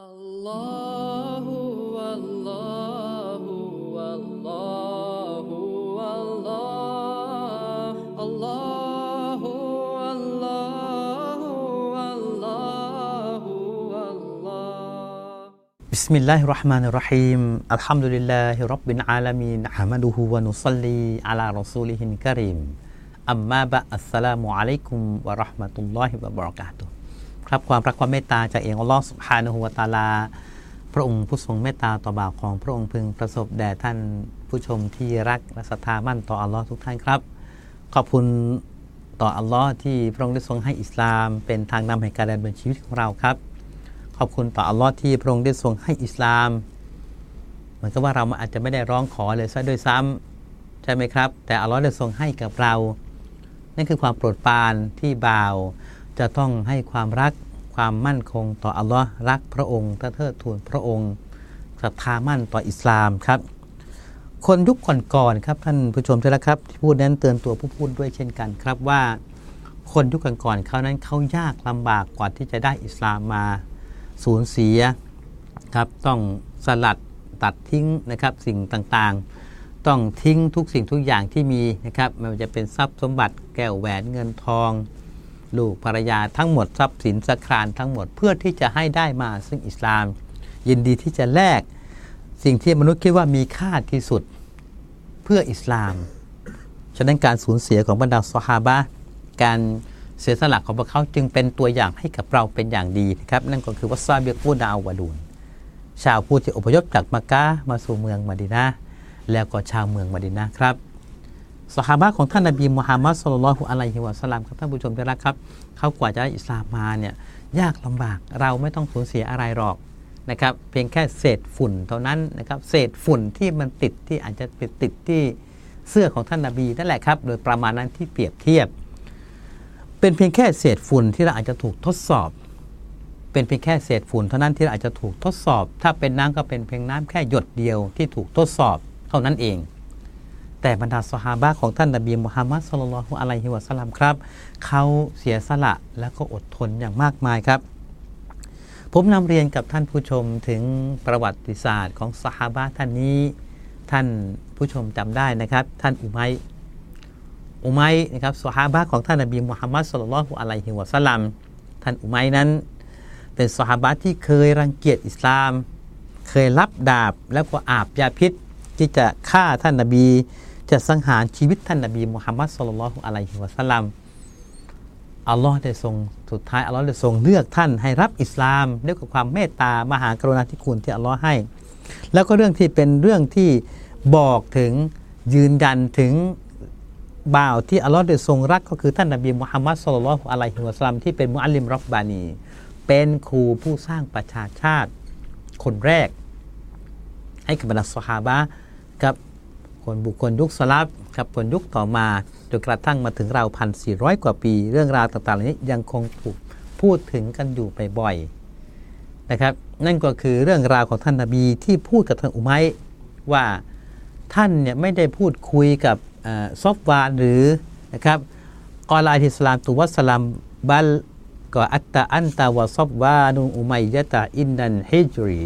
الله والله والله والله الله والله والله والله بسم الله الرحمن الرحيم الحمد لله رب العالمين نحمده ونصلي على رسوله الكريم أما بعد السلام عليكم ورحمة الله وبركاته ครับความรักความเมตตาจากเองอัลลอฮ์สุบฮานะฮูวตาลา พระองค์ผู้ทรงเมตตาต่อบ่าวของพระองค์พึงประสบแด่ท่านผู้ชมที่รักและศรัทธามั่นต่ออัลลอฮ์ทุกท่านครับ ขอบคุณต่ออัลลอฮ์ที่พระองค์ได้ทรงให้อิสลาม เป็นทางนำแห่งการดำเนินชีวิตของเราครับ ขอบคุณต่ออัลลอฮ์ที่พระองค์ได้ทรงให้อิสลามเหมือนกับว่าเราอาจจะไม่ได้ร้องขอเลยซะด้วยซ้ำใช่ไหมครับ แต่อัลลอฮ์ได้ทรงให้กับเรา นั่นคือความโปรดปรานที่บ่าว จะต้องให้ความรักความมั่นคงต่ออัลลอฮ์รักพระองค์เทิดทูนพระองค์ศรัทธามั่นต่ออิสลามครับ คนยุคก่อนๆครับท่านผู้ชมที่รักครับที่พูดนั้นเตือนตัวผู้พูดด้วยเช่นกันครับว่าคนยุคก่อนๆเขานั้นเขายากลำบากกว่าที่จะได้อิสลามมาสูญเสียครับต้องสลัดตัดทิ้งนะครับสิ่งต่างๆ ต้องทิ้งทุกสิ่งทุกอย่างที่มีนะครับไม่ว่าจะเป็นทรัพย์สมบัติแก้วแหวนเงินทอง ลูกภรรยาทั้งหมดทรัพย์สินสักครานทั้งหมดเพื่อที่จะให้ได้มาซึ่งอิสลาม ยินดีที่จะแลกสิ่งที่มนุษย์คิดว่ามีค่าที่สุดเพื่ออิสลาม ฉะนั้นการสูญเสียของบรรดาสฮาบะการเสียสละของพวกเขาจึงเป็นตัวอย่างให้กับเราเป็นอย่างดีนะครับนั่นก็คือวัสซาเบียกูดาวาดูนชาวผู้ที่อพยพจากมักกะมาสู่เมืองมะดีนะห์แล้วก็ชาวเมืองมะดีนะห์ครับ สหาบะของท่านนบีมุฮัมมัดสุลลัลลอฮุอะลัยฮิวะสลลัมครับท่านผู้ชมที่รักครับเขากว่าจะได้อิสลามมาเนี่ยยากลำบากเราไม่ต้องสูญเสียอะไรหรอกนะครับเพียงแค่เศษฝุ่นเท่านั้นนะครับเศษฝุ่นที่มันติดที่อาจจะไปติดที่เสื้อของท่านนบีนั่นแหละครับโดยประมาณนั้นที่เปรียบเทียบ เป็นเพียงแค่เศษฝุ่นที่เราอาจจะถูกทดสอบ เป็นเพียงแค่เศษฝุ่นเท่านั้นที่เราอาจจะถูกทดสอบ ถ้าเป็นน้ำก็เป็นเพียงน้ำแค่หยดเดียวที่ถูกทดสอบเท่านั้นเอง แต่บรรดาสหาบะของท่านนบีมุฮัมมัดสุลลัลฮุอะลัยฮิวะสัลลัมครับเขาเสียสละและก็อดทนอย่างมากมายครับ ผมนำเรียนกับท่านผู้ชมถึงประวัติศาสตร์ของสหาบะท่านนี้ ท่านผู้ชมจำได้นะครับ ท่านอุมัยอุมัยนะครับสหาบะของท่านนบีมุฮัมมัดสุลลัลฮุอะลัยฮิวะสัลลัมท่านอุมัยนั้น เป็นสหาบะที่เคยรังเกียจอิสลาม เคยรับดาบแล้วก็อาบยาพิษที่จะฆ่าท่านนบี จะสังหารชีวิตท่านนบีมุฮัมมัดสุลลัลลอฮุอะลัยฮิวะสัลลัมอัลลอฮ์ได้ทรงสุดท้ายอัลลอฮ์ได้ทรงเลือกท่านให้รับอิสลามด้วยกับความเมตตามหากรุณาธิคุณที่อัลลอฮ์ให้ แล้วก็เรื่องที่เป็นเรื่องที่บอกถึงยืนยันถึงบ่าวที่อัลลอฮ์ได้ทรงรักก็คือท่านนบีมุฮัมมัดสุลลัลอฮุอะลัยฮิวะสัลลัมที่เป็นมุอัลลิมรับบานี เป็นครูผู้สร้างประชาชาติคนแรก ให้กับบรรดาสหาบะกับ คนบุคคลยุคสลับกับคนยุคต่อมาจนกระทั่งมาถึงเราพันสี่ร้อยกว่าปี เรื่องราวต่างๆเหล่านี้ยังคงถูกพูดถึงกันอยู่บ่อยๆนะครับ นั่นก็คือเรื่องราวของท่านนาบีที่พูดกับท่านอุมัยว่าท่านเนี่ยไม่ได้พูดคุยกับซอฟวานหรือนะครับกอลาอิสลามตุวัสลามบัลก็อัตตาอันตาวะซอฟวานุอุมัยยะตาอินนันฮิจรี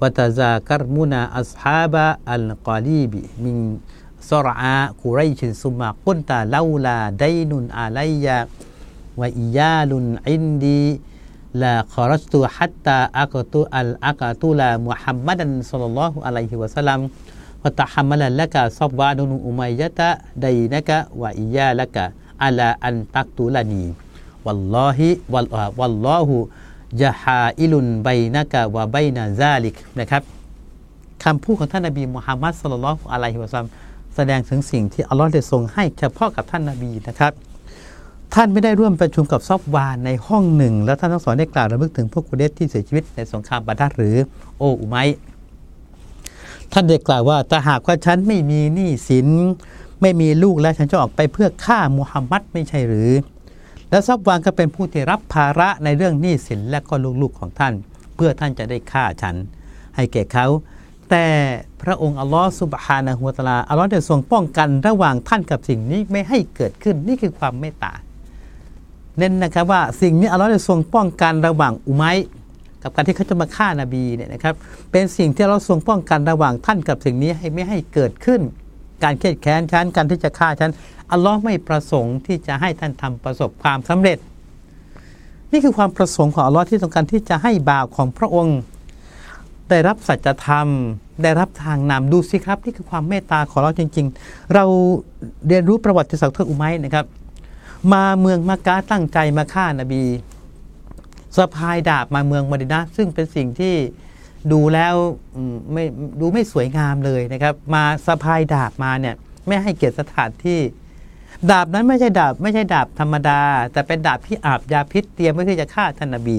وتذاكرمنا أصحاب القليب من صرع قريش ثم قلت لولا دين علي وإيال عندي لا خرجت حتى أقتل أقتل محمدا صلى الله عليه وسلم. وتحمل لك صفوان أمية دينك وإيالك على أن تقتلني. والله والله ยะฮาอิลุนไบนะกะวะไบนาซาลิกนะครับคำพูดของท่านนบีมุฮัมมัดสุลลัลอะลัยฮิวะซัมแสดงถึงสิ่งที่อัลลอฮ์ได้ทรงให้เฉพาะกับท่านนบีนะครับ ท่านไม่ได้ร่วมประชุมกับซอบวานในห้องหนึ่ง แล้วท่านทั้งสองได้กล่าวระลึกถึงพวกกุเรชที่เสียชีวิตในสงครามบาดัดหรือโออุไมท่านได้กล่าวว่าถ้าหากว่าฉันไม่มีหนี้สินไม่มีลูกแล้วฉันจะออกไปเพื่อฆ่ามุฮัมมัดไม่ใช่หรือ และซับวานก็เป็นผู้ที่รับภาระในเรื่องหนี้สินและก็ลูกๆของท่าน เพื่อท่านจะได้ฆ่าฉัน ให้แก่เขา แต่พระองค์อัลลอฮ์สุบฮานะฮูวตาลาอัลลอฮ์ได้ทรงป้องกันระหว่างท่านกับสิ่งนี้ไม่ให้เกิดขึ้นนี่คือความเมตตาเน้นนะครับว่าสิ่งนี้อัลลอฮ์ได้ทรงป้องกันระหว่างอุมัยกับการที่เขาจะมาฆ่านาบีเนี่ยนะครับเป็นสิ่งที่เราทรงป้องกันระหว่างท่านกับสิ่งนี้ให้ไม่ให้เกิดขึ้น การเครียดแค้นฉันการที่จะฆ่าฉัน อัลลอฮ์ไม่ประสงค์ที่จะให้ท่านทำประสบความสำเร็จ นี่คือความประสงค์ของอัลลอฮ์ที่ต้องการที่จะให้บ่าวของพระองค์ ได้รับสัจธรรม ได้รับทางนำดูสิครับ นี่คือความเมตตาของเราจริง ๆ เราเรียนรู้ประวัติศาสตร์ท่านอุไมนะครับ มาเมืองมักกะตั้งใจมาฆ่านาบีสะพายดาบมาเมืองมดินะซึ่งเป็นสิ่งที่ดูแล้วไม่ดูไม่สวยงามเลยนะครับ มาสะพายดาบมาเนี่ยไม่ให้เกียรติสถานที่ ดาบนั้นไม่ใช่ดาบไม่ใช่ดาบธรรมดา แต่เป็นดาบที่อาบยาพิษเตรียมไว้ที่จะฆ่าท่านนบี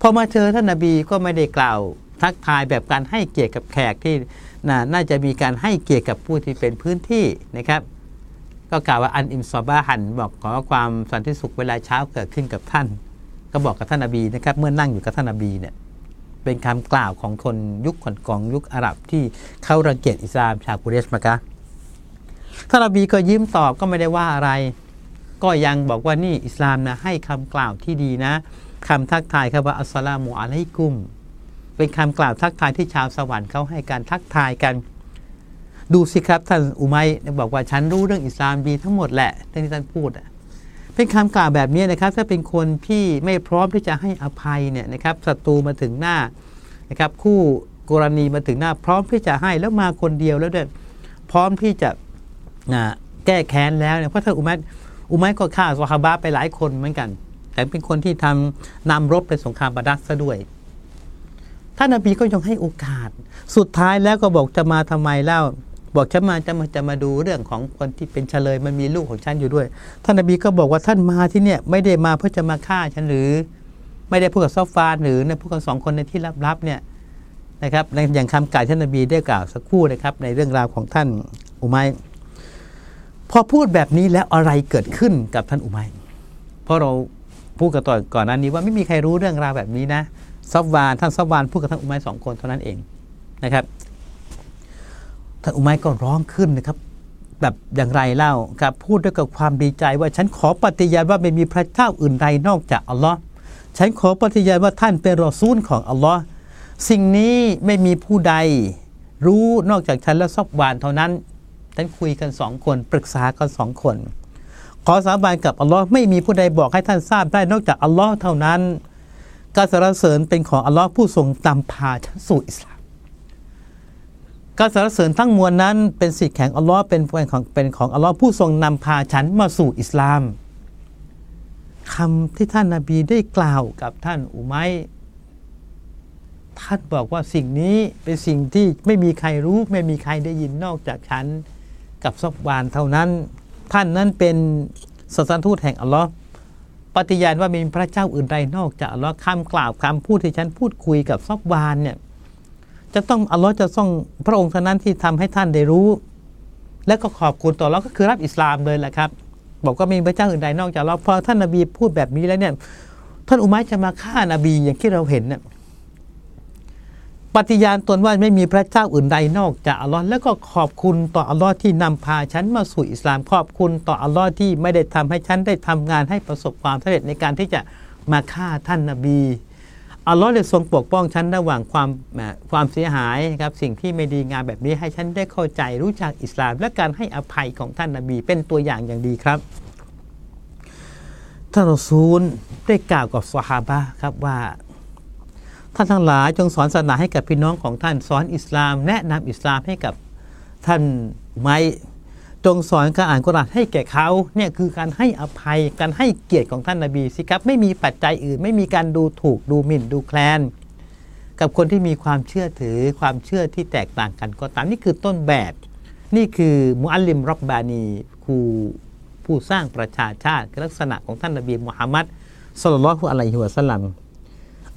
พอมาเจอท่านนบีก็ไม่ได้กล่าว ทักทายแบบการให้เกียรติกับแขกที่น่าจะมีการให้เกียรติกับผู้ที่เป็นพื้นที่นะครับ ก็กล่าวว่าอันอิมซอบาหันบอกขอความสันติสุขเวลาเช้าเกิดขึ้นกับท่าน ก็บอกกับท่านนบีนะครับ เมื่อนั่งอยู่กับท่านนบีเนี่ยเป็นคำกล่าวของคนยุคก่อนกองยุคอาหรับที่เขารังเกียจอิสลามชาวกุเรชมากะ ท่านนบีก็ยิ้มตอบก็ไม่ได้ว่าอะไร ก็ยังบอกว่านี่อิสลามนะให้คำกล่าวที่ดีนะคำทักทายครับว่าอัสสลามุอะลัยกุม เป็นคำกล่าวทักทายที่ชาวสวรรค์เขาให้การทักทายกัน ดูสิครับท่านอุมัยบอกว่าฉันรู้เรื่องอิสลามดีทั้งหมดแหละที่ท่านพูดอะเป็นคำกล่าวแบบนี้นะครับ ถ้าเป็นคนที่ไม่พร้อมที่จะให้อภัยเนี่ยนะครับศัตรูมาถึงหน้านะครับ คู่กรณีมาถึงหน้าพร้อมที่จะให้แล้วมาคนเดียวแล้วเนี่ยพร้อมที่จะ นะแก้แค้นแล้วเนี่ยเพราะท่านอุมัยอุมัยก็ฆ่าซอฮาบะไปหลายคนเหมือนกัน แต่เป็นคนที่ทำนำรบไปสงครามบาดักซะด้วยท่านนบีก็ยังให้โอกาส สุดท้ายแล้วก็บอกจะมาทำไมเล่า บอกฉันมาจะมาจะมาดูเรื่องของคนที่เป็นเฉลยมันมีลูกของฉันอยู่ด้วย ท่านนบีก็บอกว่าท่านมาที่เนี่ยไม่ได้มาเพื่อจะมาฆ่าฉันหรือ ไม่ได้พูดกับซอฟานหรือในพูดกับสองคนในที่ลับๆเนี่ยนะครับในอย่างคำกล่าวท่านนบีได้กล่าวสักครู่นะครับ ในเรื่องราวของท่านอุมัย พอพูดแบบนี้แล้วอะไรเกิดขึ้นกับท่านอุมัยเพราะเราพูดกันต่อนก่อนหน้านี้ว่าไม่มีใครรู้เรื่องราวแบบนี้นะซอฟวานท่านซอฟวานพูดกับท่านอุมัยสองคนเท่านั้นเองนะครับท่านอุมัยก็ร้องขึ้นนะครับ แบบอย่างไรเล่าครับพูดด้วยกับความดีใจว่าฉันขอปฏิญาณว่าไม่มีพระเจ้าอื่นใดนอกจากอัลลอฮ์ฉันขอปฏิญาณว่าท่านเป็นรอซูลของอัลลอฮ์สิ่งนี้ไม่มีผู้ใดรู้นอกจากฉันและซอฟวานเท่านั้น ฉันคุยกันสองคนปรึกษากันสองคน ขอสาบานกับอัลลอฮ์ไม่มีผู้ใดบอกให้ท่านทราบได้นอกจากอัลลอฮ์เท่านั้นการสรรเสริญเป็นของอัลลอฮ์ผู้ทรงนำพาฉันสู่อิสลามการสรรเสริญทั้งมวลนั้นเป็นสิทธิแห่งอัลลอฮ์เป็นของเป็นของอัลลอฮ์ผู้ทรงนำพาฉันมาสู่อิสลามคำที่ท่านนาบีได้กล่าวกับท่านอุมัยท่านบอกว่าสิ่งนี้เป็นสิ่งที่ไม่มีใครรู้ไม่มีใครได้ยินนอกจากฉัน กับซอบวานเท่านั้น ท่านนั้นเป็นศาสนทูตแห่งอัลลอฮ์ปฏิญาณว่าไมมีพระเจ้าอื่นใดนอกจากอัลลอฮ์คำกล่าวคำพูดที่ฉันพูดคุยกับซอบวานเนี่ยจะต้องอัลลอฮ์จะต้องพระองค์เท่านั้นที่ทำให้ท่านได้รู้ และก็ขอบคุณต่ออัลลอฮ์ก็คือรับอิสลามเลยแหละครับ บอกว่าไม่มีพระเจ้าอื่นใดนอกจากอัลลอฮ์พอท่านนบีพูดแบบนี้แล้วเนี่ยท่านอุมัยจะมาฆ่านาบีอย่างที่เราเห็นเนี่ย ปฏิญาณตนว่าไม่มีพระเจ้าอื่นใดนอกจากอัลลอฮ์แล้วก็ขอบคุณต่ออัลลอฮ์ที่นำพาฉันมาสู่อิสลามขอบคุณต่ออัลลอฮ์ที่ไม่ได้ทำให้ฉันได้ทำงานให้ประสบความสำเร็จในการที่จะมาฆ่าท่านนบีอัลลอฮ์ได้ทรงปกป้องฉันระหว่างความความเสียหายครับสิ่งที่ไม่ดีงามแบบนี้ให้ฉันได้เข้าใจรู้จักอิสลาม และการให้อภัยของท่านนบี เป็นตัวอย่างอย่างดีครับท่านรอซูลได้กล่าวกับสฮาบะครับว่า ท่านทั้งหลายจงสอนศาสนาให้กับพี่น้องของท่านสอนอิสลาม แนะนำอิสลามให้กับท่านไม่จงสอนการอ่านกุรอานให้แก่เขาเนี่ยคือการให้อภัยการให้เกียรติของท่านนาบีสิครับ ไม่มีปัจจัยอื่น ไม่มีการดูถูกดูหมิ่นดูแคลน กับคนที่มีความเชื่อถือความเชื่อที่แตกต่างกันก็ตามนี่คือต้นแบบ นี่คือมุอัลลิมรับบานีครูผู้สร้างประชาชาติลักษณะของท่านนบีมุฮัมมัดสุลลัลฮุอะลัยฮิวะสัลลัม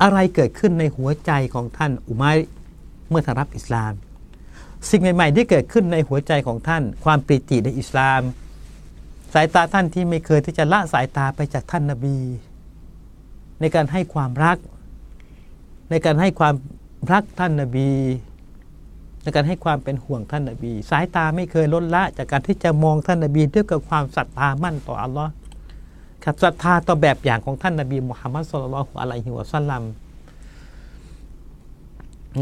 อะไรเกิดขึ้นในหัวใจของท่านอุมัยเมื่อท่านรับอิสลาม สิ่งใหม่ ๆ ที่เกิดขึ้นในหัวใจของท่าน ความปริติในอิสลาม สายตาท่านที่ไม่เคยที่จะละสายตาไปจากท่านนาบี ในการให้ความรัก ในการให้ความรักท่านนาบีในการให้ความเป็นห่วงท่านนาบี สายตาไม่เคยลดละจากการที่จะมองท่านนาบีด้วยกับความศรัทธามั่นต่ออัลลอฮ์ ครับศรัทธาต่อแบบอย่างของท่านนาบีมุฮัมมัดสุลลัลฮุอะลัยฮิวะสัลลัม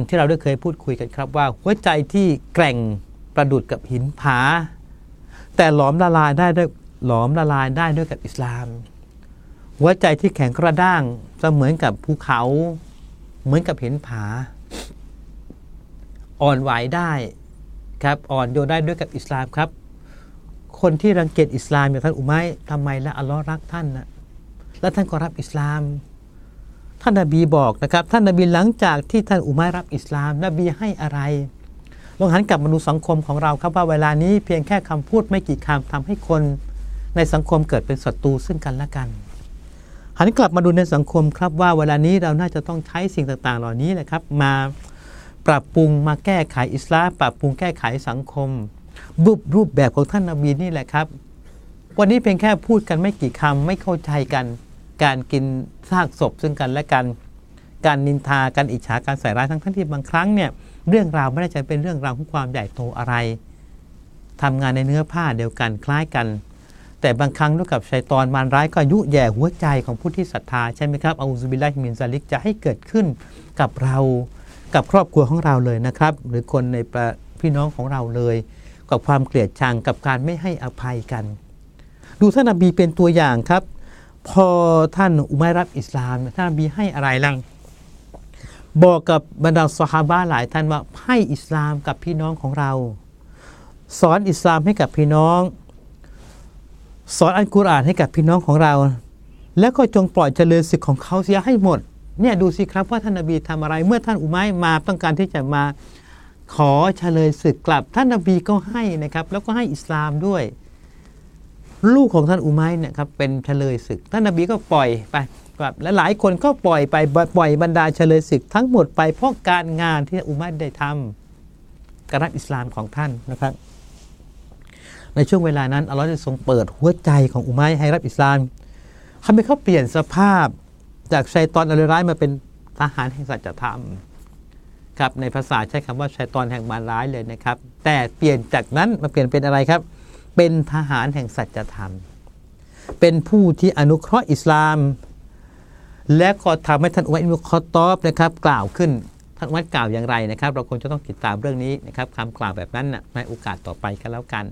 ที่เราได้เคยพูดคุยกันครับว่า หัวใจที่แกร่งประดุดกับหินผา แต่หลอมละลายได้ด้วยหลอมละลายได้ด้วยกับอิสลาม หัวใจที่แข็งกระด้างเสมือนกับภูเขา เหมือนกับหินผา อ่อนไหวได้ครับอ่อนโยนได้ด้วยกับอิสลามครับ คนที่รังเกียจอิสลามอย่างท่านอุมัยทำไมและอัลลอฮ์รักท่านนะและท่านก็รับอิสลาม ท่านนบีบอกนะครับ ท่านนบีหลังจากที่ท่านอุมัยรับอิสลาม นบีให้อะไรลองหันกลับมาดูสังคมของเราครับว่าเวลานี้เพียงแค่คำพูดไม่กี่คำทำให้คนในสังคมเกิดเป็นศัตรูซึ่งกันและกัน หันกลับมาดูในสังคมครับว่าเวลานี้เราน่าจะต้องใช้สิ่งต่าง ๆ เหล่านี้แหละครับ มาปรับปรุงมาแก้ไขอิสลามปรับปรุงแก้ไขสังคม รูปรูปแบบของท่านนบีนี่แหละครับ วันนี้เพียงแค่พูดกันไม่กี่คำไม่เข้าใจกัน การกินซากศพซึ่งกันและกัน การนินทาการอิจฉาการใส่ร้ายทั้งทั้งที่บางครั้งเนี่ยเรื่องราวไม่ได้จะเป็นเรื่องราวของความใหญ่โตอะไรทำงานในเนื้อผ้าเดียวกันคล้ายกัน แต่บางครั้งด้วยกับชัยตอนมารร้ายก็ยุแย่หัวใจของผู้ที่ศรัทธาใช่ไหมครับอาอุซบิลลาฮิมินซาลิกจะให้เกิดขึ้นกับเรากับครอบครัวของเราเลยนะครับ หรือคนในพี่น้องของเราเลย กับความเกลียดชังกับการไม่ให้อภัยกัน ดูท่านนบีเป็นตัวอย่างครับ พอท่านอุมัยรับอิสลามท่านนบีให้อะไรล่ะบอกกับบรรดาสหาบะหลายท่านว่าให้อิสลามกับพี่น้องของเรา สอนอิสลามให้กับพี่น้อง สอนอัลกุรอานให้กับพี่น้องของเรา แล้วก็จงปล่อยเจริญศึกของเขาเสียให้หมดเนี่ยดูสิครับว่าท่านนบีทำอะไรเมื่อท่านอุมัยมาต้องการที่จะมา ขอเฉลยศึกกลับท่านนบีก็ให้นะครับ แล้วก็ให้อิสลามด้วย ลูกของท่านอุมัยเนี่ยครับเป็นเฉลยศึก ท่านนบีก็ปล่อยไปครับและหลายคนก็ปล่อยไปปล่อยบรรดาเฉลยศึกทั้งหมดไปเพราะการงานที่อุมัยได้ทำการรับอิสลามของท่านนะครับ ในช่วงเวลานั้นอัลลอฮฺได้ทรงเปิดหัวใจของอุมัยให้รับอิสลามทำให้เขาเปลี่ยนสภาพจากชัยตอนอะไรร้ายมาเป็นทหารแห่งสัจธรรม ครับในภาษาใช้คำว่าชัยตอนแห่งมารร้ายเลยนะครับ แต่เปลี่ยนจากนั้นมาเปลี่ยนเป็นอะไรครับ เป็นทหารแห่งสัจธรรม เป็นผู้ที่อนุเคราะห์อิสลาม และก็ทำให้ท่านอุมัยอิบนุคอตอบนะครับกล่าวขึ้นท่านอุมัยกล่าวอย่างไรนะครับ เราคงจะต้องติดตามเรื่องนี้นะครับคำกล่าวแบบนั้นนะในโอกาสต่อไปกันแล้วกัน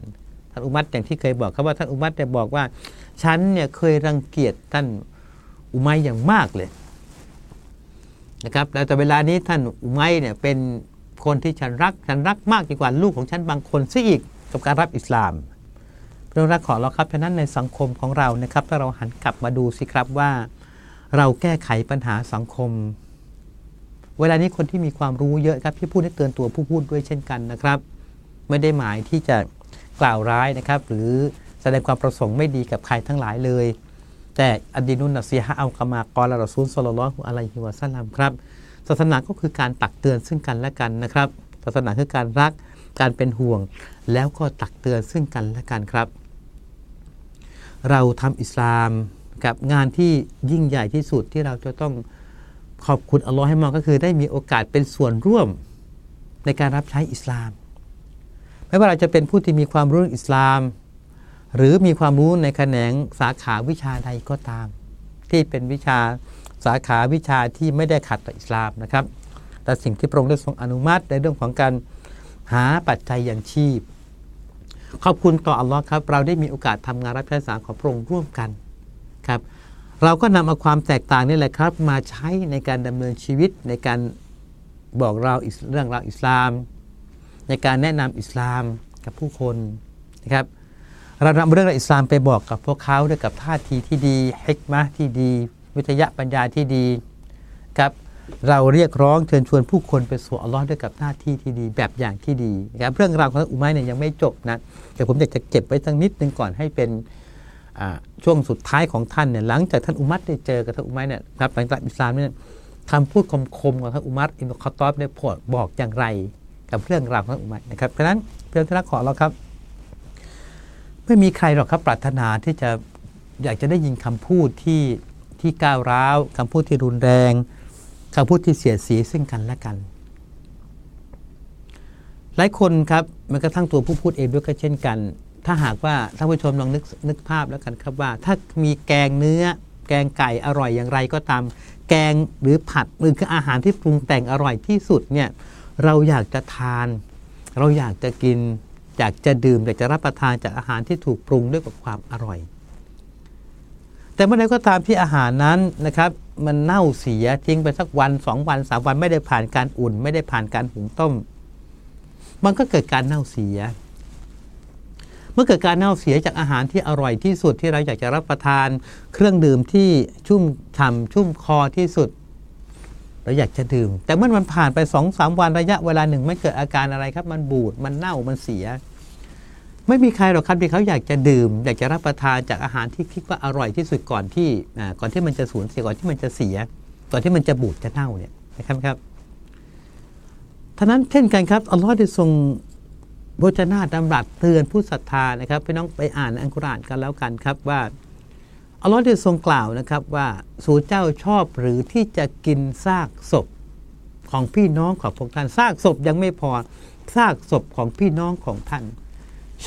ท่านอุมัตอย่างที่เคยบอกครับว่าท่านอุมัตได้บอกว่าฉันเนี่ยเคยรังเกียจท่านอุมัยอย่างมากเลย นะครับแล้วแต่เวลานี้ท่านอุมัยเนี่ยเป็นคนที่ฉันรักฉันรักมากยิ่งกว่าลูกของฉันบางคนซะอีกกับการรับอิสลามเรื่องรักขอเราครับฉะนั้นในสังคมของเรานะครับ ถ้าเราหันกลับมาดูสิครับว่า เราแก้ไขปัญหาสังคม เวลานี้คนที่มีความรู้เยอะครับที่พูดให้เตือนตัวผู้พูดด้วยเช่นกันนะครับ ไม่ได้หมายที่จะกล่าวร้ายนะครับ หรือแสดงความประสงค์ไม่ดีกับใครทั้งหลายเลย แต่อดีนุนนัซีฮะเอัลกามากอลรอซูลสลลลอฮุอะลัยฮิวะสัลลัมครับ ศาสนาก็คือการตักเตือนซึ่งกันและกันนะครับ ศาสนาคือการรักการเป็นห่วง แล้วก็ตักเตือนซึ่งกันและกันครับ เราทำอิสลามกับงานที่ยิ่งใหญ่ที่สุดที่เราจะต้องขอบคุณอัลลอฮ์ให้มากก็คือได้มีโอกาสเป็นส่วนร่วมในการรับใช้อิสลาม ไม่ว่าเราจะเป็นผู้ที่มีความรู้อิสลาม หรือมีความรู้ในแขนงสาขาวิชาใดก็ตาม ที่เป็นวิชาสาขาวิชาที่ไม่ได้ขัดต่ออิสลามนะครับ แต่สิ่งที่พระองค์ได้ทรงอนุมัติในเรื่องของการหาปัจจัยอย่างชีพ ขอบคุณต่ออัลลอฮ์ครับ เราได้มีโอกาสทำงานรับใช้สารของพระองค์ร่วมกันครับ เราก็นำเอาความแตกต่างนี่แหละครับ มาใช้ในการดำเนินชีวิตในการบอกเราเรื่องราวอิสลาม ในการแนะนำอิสลามกับผู้คนนะครับ เรานำเรื่องราวอิสลามไปบอกกับพวกเขาด้วยกับท่าทีที่ดีฮิกมะที่ดี วิทยาปัญญาที่ดีครับเราเรียกร้องเชิญชวนผู้คนไปสู่อัลลอฮ์ด้วยกับหน้าที่ที่ดีแบบอย่างที่ดีนะครับเรื่องราวของอุมัยเนี่ยยังไม่จบนะแต่ผมอยากจะเก็บไว้สักนิดนึงก่อนให้เป็นช่วงสุดท้ายของท่านเนี่ยหลังจากท่านอุมัตได้เจอกับท่านอุมัยเนี่ยครับหลังจากอิสลามเนี่ยคำพูดคมๆของท่านอุมัตอินคอตอบเนี่ยบอกอย่างไร กับเรื่องราวของท่านอุมัยนะครับเพราะฉะนั้นเพื่อนที่รักขอเราครับ ไม่มีใครหรอกครับปรารถนาที่จะอยากจะได้ยินคำพูดที่ที่ก้าวร้าวคำพูดที่รุนแรงคำพูดที่เสียดสีซึ่งกันและกัน หลายคนครับมันกระทั่งตัวผู้พูดเองด้วยก็เช่นกัน ถ้าหากว่าท่านผู้ชมลองนึกนึกภาพแล้วกันครับว่า ถ้ามีแกงเนื้อ แกงไก่อร่อยอย่างไรก็ตาม แกงหรือผัดหรือคืออาหารที่ปรุงแต่งอร่อยที่สุดเนี่ยเราอยากจะทาน เราอยากจะกิน อยากจะดื่มอยากจะรับประทานจากอาหารที่ถูกปรุงด้วยกับความอร่อย แต่เมื่อใดก็ตามที่อาหารนั้นนะครับ มันเน่าเสียทิ้งไปสักวันสองวันสามวันไม่ได้ผ่านการอุ่น ไม่ได้ผ่านการหุงต้ม มันก็เกิดการเน่าเสีย เมื่อเกิดการเน่าเสียจากอาหารที่อร่อยที่สุดที่เราอยากจะรับประทาน เครื่องดื่มที่ชุ่มฉ่ำชุ่มคอที่สุด เราอยากจะดื่ม แต่เมื่อมันผ่านไปสองสามวันระยะเวลาหนึ่งไม่เกิดอาการอะไรครับ มันบูดมันเน่ามันเสีย ไม่มีใครหรอกครับที่เขาอยากจะดื่ม อยากจะรับประทานจากอาหารที่คิดว่าอร่อยที่สุดก่อนที่ก่อนที่มันจะสูญเสียก่อนที่มันจะเสีย ก่อนที่มันจะบูดจะเน่าเนี่ยนะครับครับท่านั้นเช่นกันครับอัลลอฮ์ได้ทรงโภชนาดำรัสเตือนผู้ศรัทธานะครับพี่น้องไปอ่านอัลกุรอานกันแล้วกันครับว่า อัลลอฮ์ได้ทรงกล่าวนะครับว่าสู่เจ้าชอบหรือที่จะกินซากศพของพี่น้องของพวกท่านซากศพยังไม่พอซากศพของพี่น้องของท่าน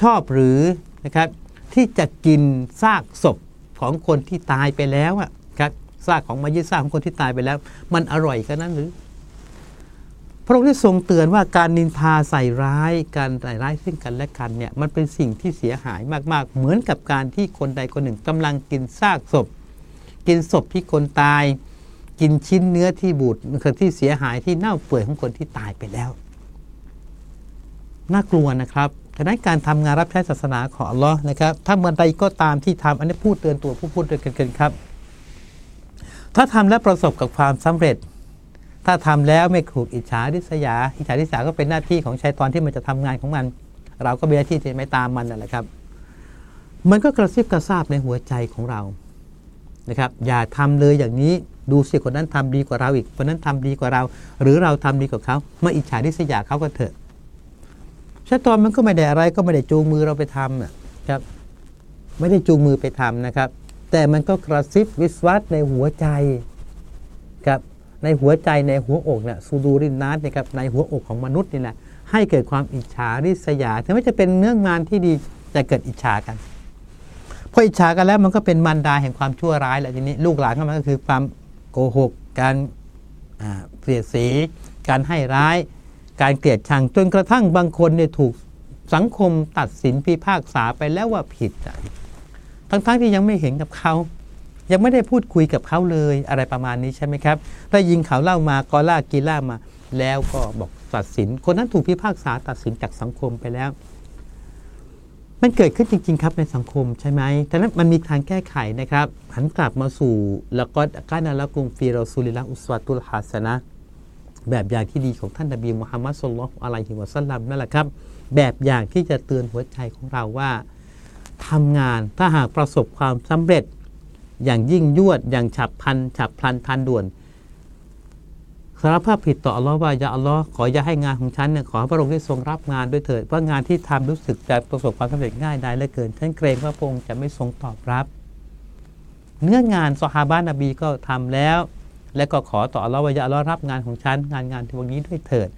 ชอบหรือนะครับที่จะกินซากศพของคนที่ตายไปแล้วอะครับซากของมายิซากของคนที่ตายไปแล้ว มันอร่อยกันนั้นหรือ ระองค์ได้ทรงเตือนว่าการนินทาใส่ร้าย การใส่ร้ายซึ่งกันและกันเนี่ยมันเป็นสิ่งที่เสียหายมาก ๆ เหมือนกับการที่คนใดคนหนึ่งกำลังกินซากศพ กินศพที่คนตาย กินชิ้นเนื้อที่บูดที่เสียหายที่เน่าเปื่อยของคนที่ตายไปแล้วน่ากลัวนะครับดังนั้นการทำงานรับใช้ศาสนาของอัลลอฮ์นะครับ ถ้าเมื่อใดก็ตามที่ทำอันนี้พูดเตือนตัวผู้พูดเตือนกันครับ ถ้าทำและประสบกับความสำเร็จ ถ้าทำแล้วไม่ถูกอิจฉาริษยา อิจฉาริษยาก็เป็นหน้าที่ของชัยตอนที่มันจะทำงานของมัน เราก็มีหน้าที่ที่ไม่ตามมันนั่นแหละครับ มันก็กระซิบกระซาบในหัวใจของเรานะครับ อย่าทำเลยอย่างนี้ดูสิคนนั้นทำดีกว่าเราอีกคนนั้นทำดีกว่าเรา หรือเราทำดีกว่าเขามาอิจฉาริษยาเขาก็เถอะชัยตอนมันก็ไม่ได้อะไรก็ไม่ได้จูงมือเราไปทำนะครับ ไม่ได้จูงมือไปทำนะครับ แต่มันก็กระซิบวิสวัสในหัวใจ ในหัวใจในหัวอกเนี่ยซูดูรินนัสนะครับในหัวอกของมนุษย์นี่แหละให้เกิดความอิจฉาริษยาถึงแม้จะเป็นเนื้องานที่ดีแต่เกิดอิจฉากันพออิจฉากันแล้วมันก็เป็นมันดาแห่งความชั่วร้ายแหละทีนี้ลูกหลานของมันก็คือความโกหก การเสียดสี การให้ร้าย การเกลียดชังจนกระทั่งบางคนเนี่ยถูกสังคมตัดสินพิพากษาไปแล้วว่าผิดทั้งๆทที่ยังไม่เห็นกับเขา ยังไม่ได้พูดคุยกับเขาเลยอะไรประมาณนี้ใช่ไหมครับได้ยิงเขาเล่ามากอล่ากีล่ามา แล้วก็บอกตัดสิน คนนั้นถูกพิพากษาตัดสินจากสังคมไปแล้ว มันเกิดขึ้นจริง ๆ ครับในสังคมใช่ไหมแต่นั้นมันมีทางแก้ไขนะครับ หันกลับมาสู่ล้วก็กานาละกุมฟีรอซูลิละอุสวาตุลฮัสนะแบบอย่างที่ดีของท่านนบีมุฮัมมัดสุลลัลอะลัยฮิวะสัลลัมนั่นแหละครับ แบบอย่างที่จะเตือนหัวใจของเราว่าทำงานถ้าหากประสบความสำเร็จ อย่างยิ่งยวด อย่างฉับพันฉับพลันทันด่วนสารภาพผิดต่ออัลลอฮ์ว่าอย่าอัลลอฮ์ขออย่าให้งานของฉันเนี่ยขอพระองค์ได้ทรงรับงานด้วยเถิดเพราะงานที่ทำรู้สึกจะประสบความสำเร็จง่ายได้เหลือเกิน ฉันเกรงว่าพระองค์จะไม่ทรงตอบรับ เนื้องานซอฮาบะนบีก็ทำแล้ว และก็ขอต่ออัลลอฮ์ว่าอย่าอัลลอฮ์รับงานของฉันงานงานที่วันนี้ด้วยเถิด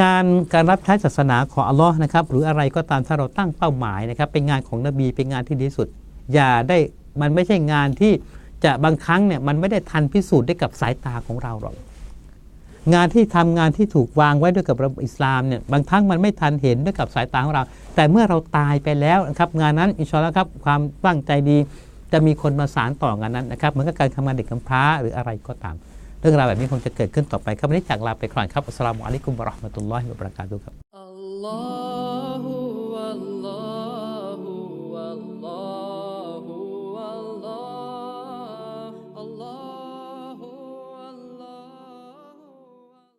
งานการรับใช้ศาสนาของอัลลอฮ์นะครับหรืออะไรก็ตามถ้าเราตั้งเป้าหมายนะครับ เป็นงานของนบีเป็นงานที่ดีสุด อย่าได้ มันไม่ใช่งานที่จะบางครั้งเนี่ยมันไม่ได้ทันพิสูจน์ได้กับสายตาของเราหรอกงานที่ทำงานที่ถูกวางไว้ด้วยกับระบบอิสลามเนี่ยบางครั้งมันไม่ทันเห็นด้วยกับสายตาของเรา แต่เมื่อเราตายไปแล้วนะครับงานนั้นอินชาอัลลอฮ์ครับความตั้งใจดีจะมีคนมาสารต่องานนั้นนะครับเหมือนกับการทำงานเด็กกำพร้าหรืออะไรก็ตาม เรื่องราวแบบนี้คงจะเกิดขึ้นต่อไปครับวันนี้จากลาไปก่อนครับอัสสลามุอะลัยกุมวะเราะห์มะตุลลอฮิวะบะเราะกาตุฮ์ครับ Allah